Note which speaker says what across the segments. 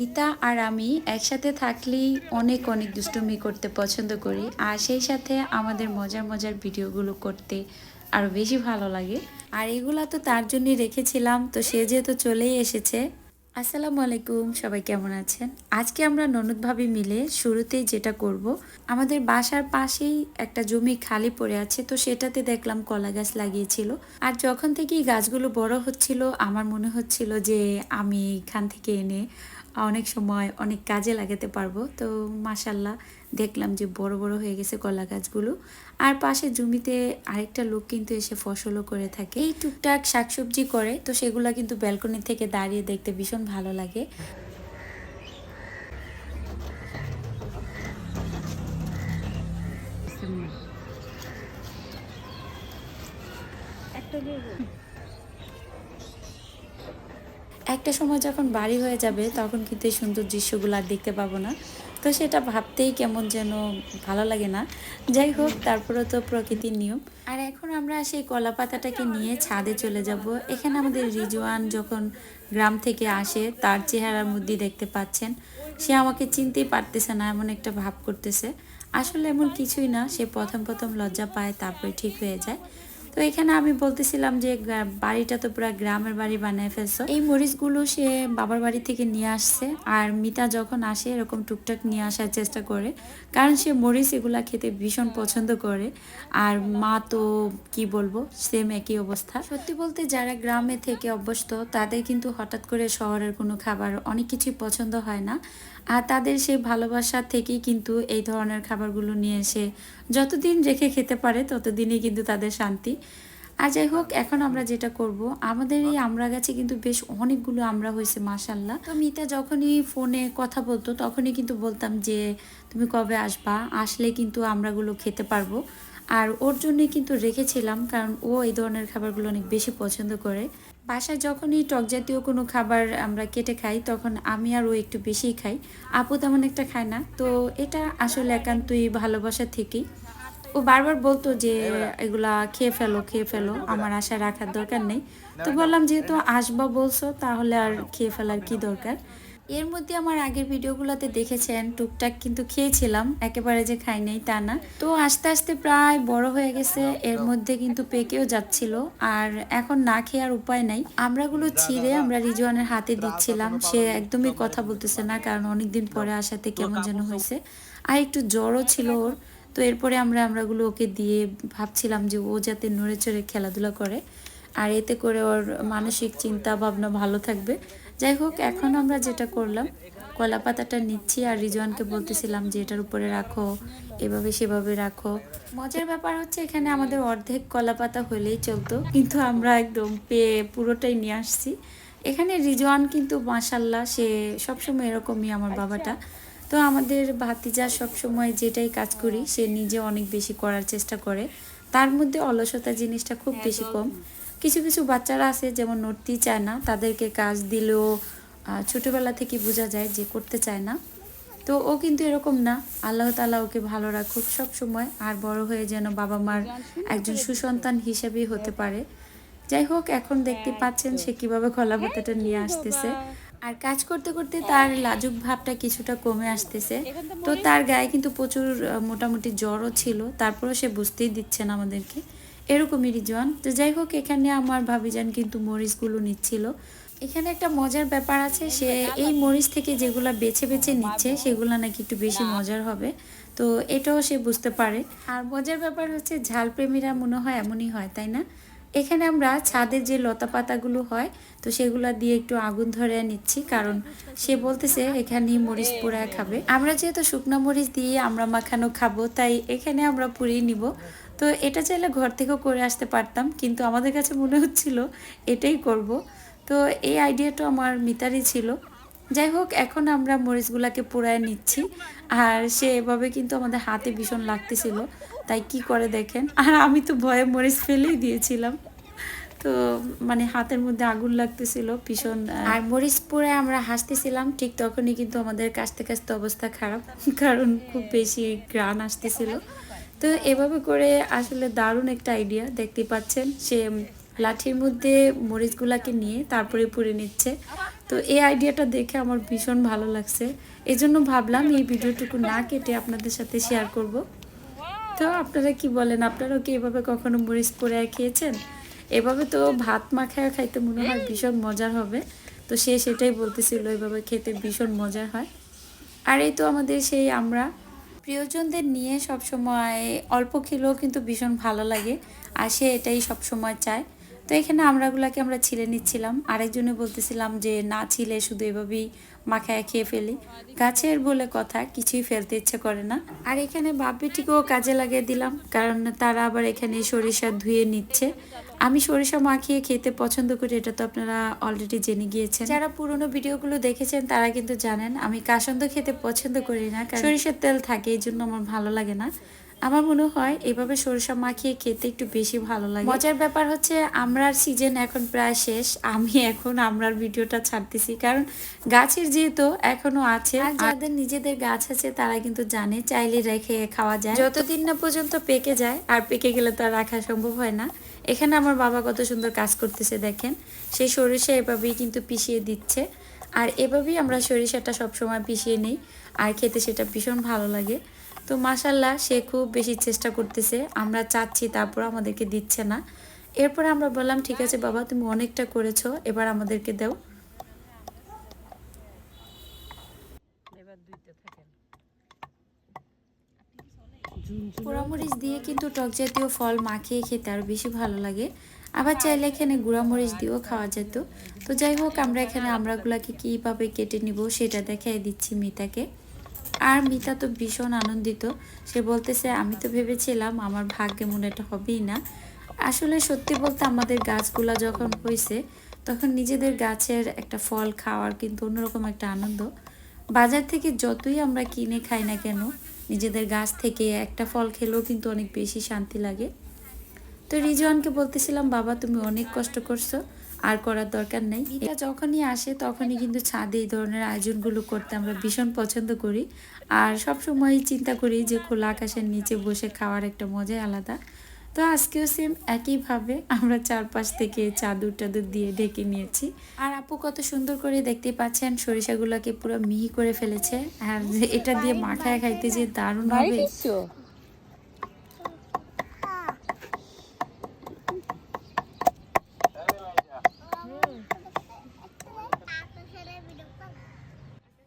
Speaker 1: মিতা আর আমি একসাথে থাকলেই অনেক অনেক দুষ্টুমি করতে পছন্দ করি। আর সেই সাথে আমাদের মজার মজার ভিডিওগুলো করতে আরও বেশি ভালো লাগে। আর এগুলা তো তার জন্যই রেখেছিলাম, তো সে যেহেতু চলেই এসেছে। আসসালামু আলাইকুম, সবাই কেমন আছেন? আজকে আমরা ননদ ভাবি মিলে শুরুতেই যেটা করব, আমাদের বাসার পাশেই একটা জমি খালি পড়ে আছে, তো সেটাতে দেখলাম কলা গাছ লাগিয়েছিল। আর যখন থেকেই গাছগুলো বড় হচ্ছিল, আমার মনে হচ্ছিল যে আমি এখান থেকে এনে অনেক সময় অনেক কাজে লাগাতে পারব। তো মাসাল্লাহ দেখলাম যে বড় বড় হয়ে গেছে কলা গাছগুলো। আর পাশে জমিতে আরেকটা লোক কিন্তু এসে ফসলও করে থাকে। এই টুকটাক শাকসবজি করে, তো সেগুলো কিন্তু ব্যালকনি থেকে দাঁড়িয়ে দেখতে ভীষণ ভালো লাগে। একটা সময় যখন বাড়ি হয়ে যাবে, তখন কিন্তু এই সুন্দর দৃশ্যগুলো আর দেখতে পাবো না। তো সেটা ভাবতেই কেমন যেন ভালো লাগে না। যাই হোক তারপরে তো প্রকৃতির নিয়ম। আর এখন আমরা সেই কলা পাতাটাকে নিয়ে ছাদে চলে যাব। এখানে আমাদের রিজওয়ান যখন গ্রাম থেকে আসে, তার চেহারার মধ্যে দেখতে পাচ্ছেন। সে আমাকে চিনতেই পারতেছে না, এমন একটা ভাব করতেছে। আসলে এমন কিছুই না, সে প্রথম প্রথম লজ্জা পায়, তারপরে ঠিক হয়ে যায়। তো এখানে আমি বলতেছিলাম যে বাড়িটা তো পুরো গ্রামের বাড়ি বানিয়ে ফেলছো। এই মরিচগুলো সে বাবার বাড়ি থেকে নিয়ে আসছে আর মিতা যখন আসে এরকম টুকটাক নিয়ে আসার চেষ্টা করে, কারণ সে মরিচ এগুলা খেতে ভীষণ পছন্দ করে আর মা তো কি বলব সেম একই অবস্থা। সত্যি বলতে যারা গ্রামে থেকে অভ্যস্ত তাদের কিন্তু হঠাৎ করে শহরের কোনো খাবার অনেক কিছুই পছন্দ হয় না। আর তাদের সেই ভালোবাসা থেকেই কিন্তু এই ধরনের খাবারগুলো নিয়ে এসে যতদিন রেখে খেতে পারে, ততদিনই কিন্তু তাদের শান্তি। আর যাই হোক, এখন আমরা যেটা করব, আমাদের এই আমরা গাছে কিন্তু বেশ অনেকগুলো আমরা হয়েছে মাসাল্লাহ তো মিতা যখনই ফোনে কথা বলতো, তখনই কিন্তু বলতাম যে, তুমি কবে আসবা? আসলে কিন্তু আমরাগুলো খেতে পারব। আর ওর জন্যই কিন্তু রেখেছিলাম, কারণ ও এই ধরনের খাবারগুলো অনেক বেশি পছন্দ করে। বাসায় যখনই টক জাতীয় কোনো খাবার আমরা কেটে খাই, তখন আমি আর ও একটু বেশিই খাই। আপু তেমন একটা খায় না। তো এটা আসলে একান্তই ভালোবাসা থেকেই। ও বারবার বলতো যে, এগুলা খেয়ে ফেলো খেয়ে ফেলো, আমার আশা রাখার দরকার নেই। তো বললাম, যেহেতু আসবা বলছো, তাহলে আর খেয়ে ফেলার কি দরকার? এর মধ্যে আমার আগের ভিডিওগুলোতে দেখেছেন, টুকটাক কিন্তু খেয়েছিলাম, একেবারে যে খাই নাই তা না। তো আস্তে আস্তে প্রায় বড় হয়ে গেছে, এর মধ্যে কিন্তু পেকেও যাচ্ছিল, আর এখন না খেয়ে আর উপায় নাই। আমরাগুলো ছিঁড়ে আমরা রিজওয়ানের হাতে দিচ্ছিলাম, সে একদমই কথা বলতেছে না, কারণ অনেকদিন পরে আসাতে কেমন যেন হয়েছে। আর একটু জ্বরও ছিল ওর, তো এরপরে আমরা আমরাগুলো ওকে দিয়ে ভাবছিলাম যে ও যাতে নড়ে চড়ে খেলাধুলা করে, আর এতে করে ওর মানসিক চিন্তা ভাবনা ভালো থাকবে। যাই হোক, এখন আমরা যেটা করলাম, কলা পাতাটা নিচ্ছি আর রিজওয়ানকে বলতেছিলাম যে এটার উপরে রাখো, এভাবে সেভাবে রাখো। মজার ব্যাপার হচ্ছে এখানে আমাদের অর্ধেক কলা পাতা হলেই চলতো, কিন্তু আমরা একদম পেয়ে পুরোটাই নিয়ে আসছি। এখানে রিজওয়ান কিন্তু মাসাল্লাহ সে সবসময় এরকমই আমার বাবাটা। তো আমাদের ভাতিজা সবসময় যেটাই কাজ করি, সে নিজে অনেক বেশি করার চেষ্টা করে। তার মধ্যে অলসতা জিনিসটা খুব বেশি কম। কিছু কিছু বাচ্চারা আছে, যেমন নড়তেই চায় না, তাদেরকে কাজ দিলেও ছোটবেলা থেকে বোঝা যায় যে করতে চায় না। তো ও কিন্তু এরকম না, আল্লাহ তালা ওকে ভালো রাখুক। সব সময় আর বড় হয়ে যেন বাবা মার একজন সুসন্তান হিসেবেই হতে পারে। যাই হোক, এখন দেখতে পাচ্ছেন সে কীভাবে কলা পাতাটা নিয়ে আসতেছে। আর কাজ করতে করতে তার লাজুক ভাবটা কিছুটা কমে আসতেছে। তো তার গায়ে কিন্তু প্রচুর মোটামুটি জ্বরও ছিল। তারপরেও সে বুঝতেই দিচ্ছে না আমাদেরকে। এরকমই রিজওয়ান। তো যাই হোক এখানে আমার ভাবিজান কিন্তু মরিচগুলো নিচ্ছিল। এখানে একটা মজার ব্যাপার আছে সে এই মরিচ থেকে যেগুলা বেছে বেছে নিচ্ছে সেগুলো নাকি একটু বেশি মজার হবে। তো এটাও সে বুঝতে পারে। আর মজার ব্যাপার হচ্ছে ঝাল প্রেমীরা মনে হয় এমনই হয় তাই না? এখানে আমরা ছাদের যে লতা পাতাগুলো হয় তো সেগুলা দিয়ে একটু আগুন ধরে নিচ্ছি কারণ সে বলতেছে এখানেই মরিচ পোড়ায় খাবে। আমরা যেহেতু শুকনো মরিচ দিয়ে আমরা মাখানো খাব তাই এখানে আমরা পুড়িয়ে নিব। তো এটা চাইলে ঘর থেকেও করে আসতে পারতাম, কিন্তু আমাদের কাছে মনে হচ্ছিল এটাই করব। তো এই আইডিয়াটা আমার মিতারই ছিল। যাই হোক, এখন আমরা মরিচগুলাকে পোড়ায় নিচ্ছি। আর সে এভাবে কিন্তু আমাদের হাতে ভীষণ লাগতেছিল, তাই কি করে দেখেন? আর আমি তো ভয়ে মরিচ ফেলেই দিয়েছিলাম। তো মানে হাতের মধ্যে আগুন লাগতেছিল, ভীষণ আর মরিচ পোড়ায় আমরা হাসতেছিলাম, ঠিক তখনই কিন্তু আমাদের কাছতে কাছতে অবস্থা খারাপ, কারণ খুব বেশি গ্রান আসতেছিল। তো এভাবে করে আসলে দারুণ একটা আইডিয়া দেখতে পাচ্ছেন। সে লাঠির মধ্যে মরিচগুলাকে নিয়ে তারপরে পুড়ে নিচ্ছে। তো এই আইডিয়াটা দেখে আমার ভীষণ ভালো লাগছে। এই জন্য ভাবলাম এই ভিডিওটুকু না কেটে আপনাদের সাথে শেয়ার করব। তো আপনারা কি বলেন, আপনারাও কি এভাবে কখনো মরিচ পোড়া খেয়েছেন? এভাবে তো ভাত মাখায় খাইতে মনে হয় ভীষণ মজার হবে। তো সে সেটাই বলতেছিল, এভাবে খেতে ভীষণ মজার হয়। আর এই তো আমাদের সেই আমরা প্রিয়জনদের নিয়ে সব সময় অল্প খেলেও কিন্তু ভীষণ ভালো লাগে। আর সে এটাই সব সময় চায়। তো এখানে আমরাগুলাকে আমরা ছিলে নিচ্ছিলাম। আরেকজনে বলতেছিলাম যে, না ছিলে, শুধু এভাবেই মাখায় খেয়ে ফেলি। গাছের বলে কথা, কিছুই ফেলতে ইচ্ছে করে না। আর এখানে বাপিটিকেও কাজে লাগিয়ে দিলাম। কারণ তারা আবার এখানে সরিষা ধুয়ে নিচ্ছে। আমি সরিষা মাখিয়ে খেতে পছন্দ করি, এটা তো আপনারা অলরেডি জেনে গিয়েছেন। যারা পুরনো ভিডিওগুলো দেখেছেন, তারা কিন্তু জানেন, আমি কাসন্দ খেতে পছন্দ করি না সরিষার তেল থাকে, এই জন্য আমার ভালো লাগে না। আমার মনে হয় এভাবে সরিষা মাখিয়ে খেতে একটু বেশি ভালো লাগে। মজার ব্যাপার হচ্ছে আমরার সিজন এখন প্রায় শেষ। আমি এখন আমরার ভিডিওটা ছাড়তেছি। কারণ গাছের যেহেতু এখনও আছে আর যাদের নিজেদের গাছ আছে তারা কিন্তু জানে চাইলে রেখে খাওয়া যায়। যতদিন না পর্যন্ত পেকে যায় আর পেকে গেলে তো আর রাখা সম্ভব হয় না। এখানে আমার বাবা কত সুন্দর কাজ করতেছে দেখেন। সেই সরিষা এভাবেই কিন্তু পিষিয়ে দিচ্ছে। আর এভাবেই আমরা সরিষাটা সবসময় পিষিয়ে নিই। আর খেতে সেটা ভীষণ ভালো লাগে। তো মাসাল্লাহ সে খুব বেশি চেষ্টা করতেছে। আমরা চাচ্ছি তারপর আমাদেরকে দিচ্ছে না। এরপরে আমরা বললাম, ঠিক আছে বাবা, তুমি অনেকটা করেছ, এবার আমাদেরকে দাও। পোড়ামরিচ দিয়ে কিন্তু টক জাতীয় ফল মাখিয়ে খেতে আরও বেশি ভালো লাগে। আবার চাইলে এখানে গুঁড়ামরিচ দিয়েও খাওয়া যেত। তো যাই হোক, আমরা এখানে আমরাগুলাকে কীভাবে কেটে নিব সেটা দেখাই দিচ্ছি মিতাকে। আর মিতা তো ভীষণ আনন্দিত। সে বলতেছে, আমি তো ভেবেছিলাম আমার ভাগ্যে মনে এটা হবেই না। আসলে সত্যি বলতে আমাদের গাছগুলা যখন হয়েছে তখন নিজেদের গাছের একটা ফল খাওয়ার কিন্তু অন্যরকম একটা আনন্দ। বাজার থেকে যতই আমরা কিনে খাই না কেন, নিজেদের গাছ থেকে একটা ফল খেলেও কিন্তু অনেক বেশি শান্তি লাগে। তো রিজওয়ানকে বলতেছিলাম, বাবা, তুমি অনেক কষ্ট করছ। আর করার দরকার নেই। এটা যখনই আসে তখনই কিন্তু ছাদে এই ধরনের আয়োজনগুলো করতে আমরা ভীষণ পছন্দ করি। আর সব সময় চিন্তা করি যে খোলা আকাশের নিচে বসে খাওয়ার একটা মজাই আলাদা। তো আজকেও সেম একইভাবে আমরা চারপাশ থেকে চাদর টাদুর দিয়ে ঢেকে নিয়েছি। আর আপু কত সুন্দর করে দেখতে পাচ্ছেন, সরিষাগুলোকে পুরো মিহি করে ফেলেছে। আর এটা দিয়ে মাখায় খাইতে যে দারুণ হবে।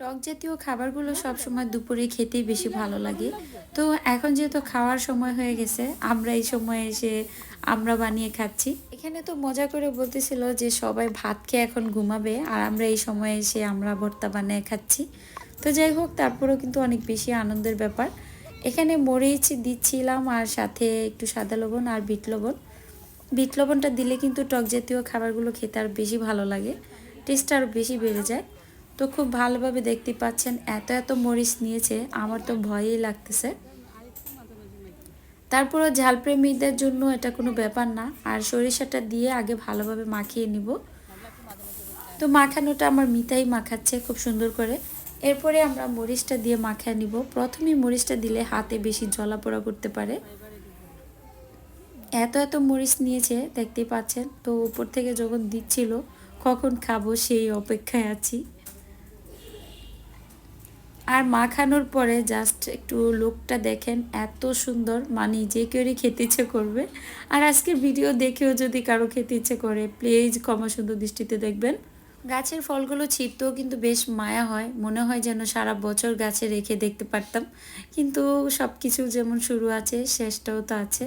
Speaker 1: টক জাতীয় খাবারগুলো সবসময় দুপুরে খেতেই বেশি ভালো লাগে। তো এখন যেহেতু খাওয়ার সময় হয়ে গেছে, আমরা এই সময় এসে আমরা বানিয়ে খাচ্ছি। এখানে তো মজা করে বলতেছিল যে সবাই ভাত খেয়ে এখন ঘুমাবে, আর আমরা এই সময় এসে আমরা ভর্তা বানিয়ে খাচ্ছি। তো যাই হোক, তারপরেও কিন্তু অনেক বেশি আনন্দের ব্যাপার। এখানে মরিচ দিচ্ছিলাম আর সাথে একটু সাদা লবণ আর বিট লবণ। বিট লবণটা দিলে কিন্তু টক জাতীয় খাবারগুলো খেতে আর বেশি ভালো লাগে টেস্ট আরও বেশি বেড়ে যায়। তো খুব ভালোভাবে দেখতে পাচ্ছেন, এত এত মরিচ নিয়েছে, আমার তো ভয়ই লাগতেছে। তারপরও ঝালপ্রেমীদের জন্য এটা কোনো ব্যাপার না, আর সরিষাটা দিয়ে আগে ভালোভাবে মাখিয়ে নিব। তো মাখানোটা আমার মিতাই মাখাচ্ছে খুব সুন্দর করে। এরপরে আমরা মরিচটা দিয়ে মাখিয়ে নিব। প্রথমেই মরিচটা দিলে হাতে বেশি জলাপোড়া করতে পারে। এত এত মরিচ নিয়েছে দেখতেই পাচ্ছেন? তো উপর থেকে যখন দিচ্ছিল, কখন খাব সেই অপেক্ষায় আছি। আর মাখানোর পরে জাস্ট একটু লুকটা দেখেন, এত সুন্দর। মানে যে কেউরই খেতে ইচ্ছে করবে। আর আজকের ভিডিও দেখেও যদি কারও খেতে ইচ্ছে করে প্লিজ ক্ষমা সুন্দর দৃষ্টিতে দেখবেন। গাছের ফলগুলো ছিঁড়তেও কিন্তু বেশ মায়া হয়। মনে হয় যেন সারা বছর গাছে রেখে দেখতে পারতাম। কিন্তু সব কিছু যেমন শুরু আছে, শেষটাও তো আছে।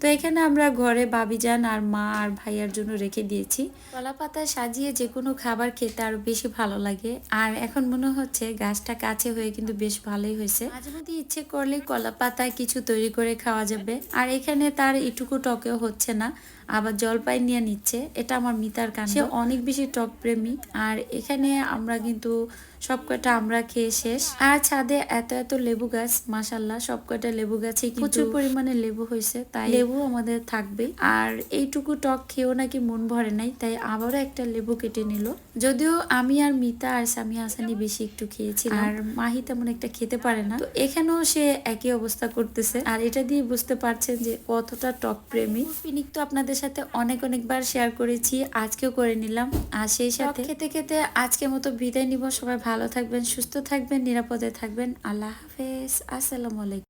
Speaker 1: তো এখানে আমরা ঘরে বাবিজান আর মা আর ভাইয়ার জন্য রেখে দিয়েছি। কলা পাতা সাজিয়ে যে কোনো খাবার খেতে আরও বেশি ভালো লাগে। আর এখন মনে হচ্ছে গাছটা কাছে হয়ে কিন্তু বেশ ভালোই হয়েছে। মাঝে ইচ্ছে করলে কলা পাতায় কিছু তৈরি করে খাওয়া যাবে। আর এখানে তার এটুকু টকেও হচ্ছে না। আবার জলপাই নিয়ে নিচ্ছে। এটা আমার মিতার কান সে অনেক বেশি টক প্রেমী। আর এখানে আমরা কিন্তু সব কয়টা আমরা খেয়ে শেষ। আর ছাদে এত এত লেবু গাছ মাসাল্লাহ সব কয়টা লেবু গাছে প্রচুর পরিমাণে লেবু হয়েছে তাই লেবু আমাদের থাকবে আর এইটুকু টক খেয়েও নাকি মন ভরে নাই তাই আবারও একটা লেবু কেটে নিল। যদিও আমি আর মিতা আর সামি হাসানি বেশি একটু খেয়েছি আর মাহি তেমন একটা খেতে পারে না। তো এখানেও সে একই অবস্থা করতেছে। আর এটা দিয়ে বুঝতে পারছেন যে কতটা টক প্রেমী। পিনিক তো আপনাদের সাথে অনেক অনেকবার শেয়ার করেছি আজকেও করে নিলাম। আর সেই সাথে খেতে খেতে আজকে মতো বিদায় নিব। সবাই ভালো থাকবেন সুস্থ থাকবেন নিরাপদে থাকবেন। আল্লাহ হাফেজ। আসসালামু আলাইকুম।